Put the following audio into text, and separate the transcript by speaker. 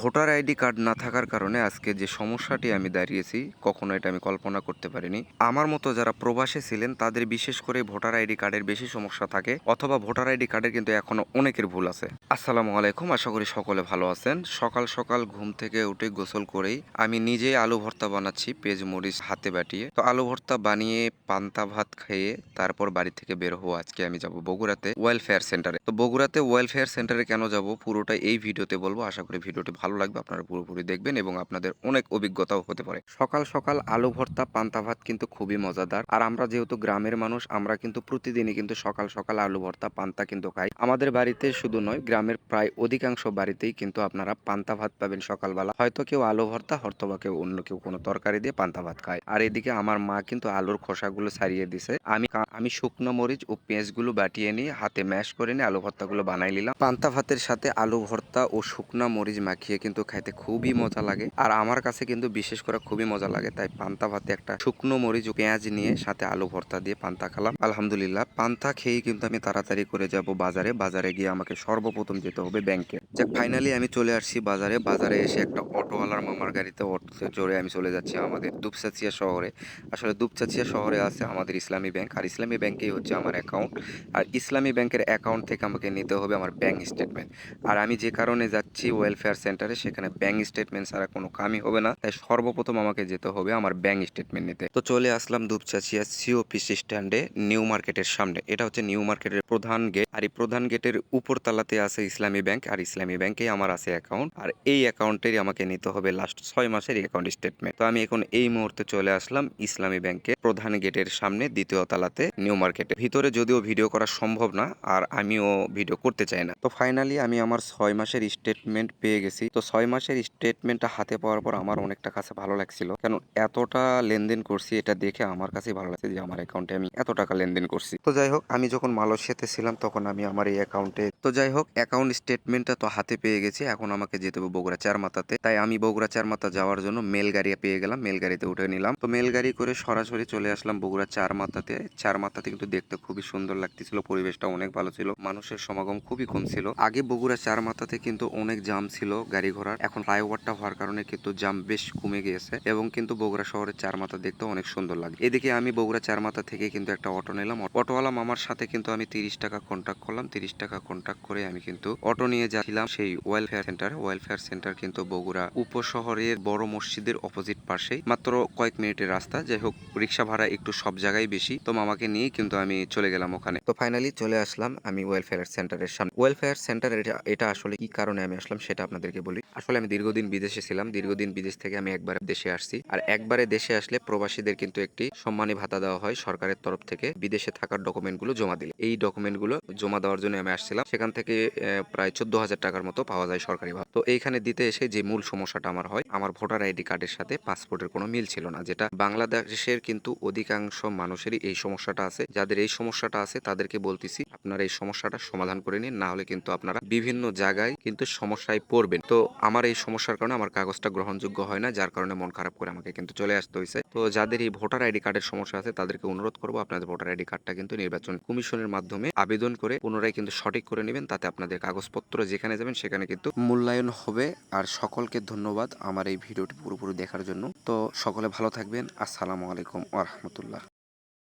Speaker 1: Voter ID card না থাকার কারণে আজকে যে সমস্যাটি আমি দাঁড়িয়েছি, কখনো এটা আমি কল্পনা করতে পারিনি। আমার মতো যারা প্রবাসে ছিলেন, তাদের বিশেষ করে ভোটার আইডি কার্ডের বেশি সমস্যা থাকে, অথবা ভোটার আইডি কার্ডের কিন্তু এখনও অনেকের ভুল আছে। আসসালামু আলাইকুম, আশা করি সকলে ভালো আছেন। সকাল সকাল ঘুম থেকে উঠে গোসল করেই আমি নিজেই আলু ভর্তা বানাচ্ছি, পেঁয়াজ মরিচ হাতে বাটিয়ে। তো আলু ভর্তা বানিয়ে পান্তা ভাত খেয়ে তারপর বাড়ি থেকে বের হব। আজকে আমি যাব বগুড়াতে ওয়েলফেয়ার সেন্টারে। তো বগুড়াতে ওয়েলফেয়ার সেন্টারে কেন যাব পুরোটা এই ভিডিওতে বলব। আশা করি ভিডিওটি ভালো লাগবে আপনারা পুরোপুরি দেখবেন এবং আপনাদের অনেক অভিজ্ঞতাও হতে পারে। সকাল সকাল আলু ভর্তা, পান্তা ভাত কিন্তু খুবই মজাদার। আর আমরা যেহেতু গ্রামের মানুষ, আমরা কিন্তু প্রতিদিনই কিন্তু সকাল সকাল আলু ভর্তা, পান্তা কিন্তু খাই। আমাদের বাড়িতে শুধু নয়, গ্রামের প্রায় অধিকাংশ বাড়িতেই কিন্তু আপনারা পান্তা ভাত পাবেন সকালবেলা। হয়তো কেউ আলু ভর্তা অথবা কেউ অন্য কেউ কোনো তরকারি দিয়ে পান্তা ভাত খায়। আর এদিকে আমার মা কিন্তু আলুর খোসাগুলো ছাড়িয়ে দিছে। আমি আমি শুকনো মরিচ ও পেঁয়াজগুলো বাটিয়ে নিয়ে হাতে ম্যাশ করে নিয়ে আলু ভর্তাগুলো বানাই নিলাম। পান্তা ভাতের সাথে আলু ভর্তা ও শুকনা মরিচ মাখিয়ে কিন্তু খাইতে খুবই মজা লাগে। আর আমার কাছে কিন্তু বিশেষ করে খুবই মজা লাগে। তাই পান্তা ভাতে একটা শুকনো মরিচ পেঁয়াজ নিয়ে সাথে আলু ভর্তা দিয়ে পান্তা খেলাম। আলহামদুলিল্লাহ, পান্তা খেয়েই কিন্তু আমি তাড়াতাড়ি করে যাব বাজারে। বাজারে গিয়ে আমাকে সর্বপ্রথম যেতে হবে ব্যাংকে। যাক ফাইনালি আমি চলে আসছি বাজারে। বাজারে এসে একটা অটোওয়ালার মামার গাড়িতে অটোতে চড়ে আমি চলে যাচ্ছি আমাদের দুপচাচিয়া শহরে। আসলে দুপচাচিয়া শহরে আছে আমাদের ইসলামী ব্যাংক। আর ইসলামী ব্যাংকেই হচ্ছে আমার অ্যাকাউন্ট। আর ইসলামী ব্যাংকের অ্যাকাউন্ট থেকে আমাকে নিতে হবে আমার ব্যাংক স্টেটমেন্ট। আর আমি যে কারণে যাচ্ছি ওয়েলফেয়ার সেন্টারে সেখানে ব্যাংক স্টেটমেন্ট ছাড়া কোনো কামই হবে না। তাই সর্বপ্রথম আমাকে যেতে হবে আমার ব্যাংক স্টেটমেন্ট নিতে। তো চলে আসলাম দুপচাচিয়া সিওপিসি স্ট্যান্ডে নিউ মার্কেটের সামনে। এটা হচ্ছে নিউ মার্কেটের প্রধান গেট আর এই প্রধান গেটের উপর তলাতে আছে ইসলামী ব্যাংক আর ইসলামী ব্যাংকে আমার আছে অ্যাকাউন্ট আর এই অ্যাকাউন্টেরই আমাকে নিতে হবে লাস্ট ছয় মাসের অ্যাকাউন্ট স্টেটমেন্ট তো আমি এখন এই মুহূর্তে চলে আসলাম ইসলামী ব্যাংকে প্রধান গেটের সামনে, দ্বিতীয় তালাতে নিউ মার্কেটে ভিতরে যদিও ভিডিও করা সম্ভব না, আর আমিও ভিডিও করতে চাই না। তো ফাইনালি আমি আমার ছয় মাসের স্টেটমেন্ট পেয়ে গেছি। তো ছয় মাসের স্টেটমেন্টটা হাতে পাওয়ার পর আমার অনেকটা কাছে ভালো লাগছিল। কারণ এতটা লেনদেন করছি এটা দেখে আমার কাছে ভালো লাগছে যে আমার অ্যাকাউন্টে আমি এত টাকা লেনদেন করছি। তো যাই হোক, আমি যখন মালয়েশিয়াতে ছিলাম তখন আমি আমার এই অ্যাকাউন্টে তো যাই হোক অ্যাকাউন্ট স্টেটমেন্টটা তো হাতে পেয়ে গেছি। এখন আমাকে যেতে হবে বগুড়া চারমাথাতে। তাই আমি বগুড়া চারমাথা যাওয়ার জন্য মেল গাড়ি পেয়ে গেলাম মেল গাড়িতে উঠে নিলাম। তো মেল গাড়ি করে সরাসরি চলে আসলাম বগুড়া চারমাথাতে। চারমাথাতে কিন্তু দেখতে খুবই সুন্দর লাগতেছিল পরিবেশটা অনেক ভালো ছিল, মানুষের সমাগম খুবই কম ছিল। আগে বগুড়া চারমাথাতে কিন্তু অনেক জাম ছিল, গাড়ি ঘোড়ার এখন ফ্লাইওভারটা হওয়ার কারণে কিন্তু জাম বেশ কমে গিয়েছে এবং কিন্তু বগুড়া শহরের চার মাথা দেখতে অনেক সুন্দর লাগে। এদিকে আমি বগুড়া চার মাথা থেকে কিন্তু একটা অটো নিলাম। অটোওয়ালা মামার সাথে কিন্তু আমি তিরিশ টাকা কন্ট্যাক্ট করলাম। তিরিশ টাকা কন্ট্যাক্ট করে আমি কিন্তু অটো নিয়ে যাচ্ছিলাম সেই ওয়েলফেয়ার সেন্টার ওয়েলফেয়ার সেন্টার কিন্তু বগুড়া উপশহরের বড় মসজিদের অপোজিট পাশেই। মাত্র কয়েক মিনিটের রাস্তা। যাই হোক, রিক্সা ভাড়া একটু সব জায়গায় বেশি। তো মামাকে নিয়ে কিন্তু আমি চলে গেলাম ওখানে। তো ফাইনালি চলে আসলাম আমি ওয়েলফেয়ার সেন্টারের সামনে। ওয়েলফেয়ার সেন্টার এটা আসলে কি কারণে আমি আসলাম সেটা আপনাদেরকে বলি আসলে আমি দীর্ঘদিন বিদেশে ছিলাম। দীর্ঘদিন বিদেশ থেকে আমি একবার দেশে আসছি। আর একবারে দেশে আসলে প্রবাসীদের কিন্তু একটি সম্মানী ভাতা দেওয়া হয় সরকারের তরফ থেকে। বিদেশে থাকার ডকুমেন্টগুলো জমা দিলে। এই ডকুমেন্টগুলো জমা দেওয়ার জন্য আমি আসছিলাম। সেখান থেকে প্রায় চোদ্দ হাজার টাকার মতো পাওয়া যায় সরকারি ভাতা। তো এইখানে দিতে এসে যে মূল সমস্যাটা আমার হয়, আমার ভোটার আইডি কার্ডের সাথে পাসপোর্টের কোনো মিল ছিল না। যেটা বাংলাদেশের কিন্তু অধিকাংশ মানুষেরই এই সমস্যাটা আছে। যাদের এই সমস্যাটা আছে তাদেরকে বলতেছি, আপনারা এই সমস্যাটা সমাধান করে নিন। না হলে কিন্তু আপনারা বিভিন্ন জায়গায় কিন্তু সমস্যায় পড়বেন। তো আমার এই সমস্যার কারণে আমার কাগজটা গ্রহণযোগ্য হয় না, যার কারণে মন খারাপ করে আমাকে কিন্তু চলে আসতে হয়েছে তো যাদের এই ভোটার আইডি কার্ডের সমস্যা আছে, তাদেরকে অনুরোধ করব আপনাদের ভোটার আইডি কার্ডটা কিন্তু নির্বাচন কমিশনের মাধ্যমে আবেদন করে পুনরায় কিন্তু সঠিক করে নেবেন, তাতে আপনাদের কাগজপত্র যেখানে যাবেন সেখানে কিন্তু মূল্যায়ন হবে। আর সকলকে ধন্যবাদ আমার এই ভিডিওটি পুরোপুরি দেখার জন্য। তো সকলে ভালো থাকবেন। আসসালামু আলাইকুম ওয়া রাহমাতুল্লাহ।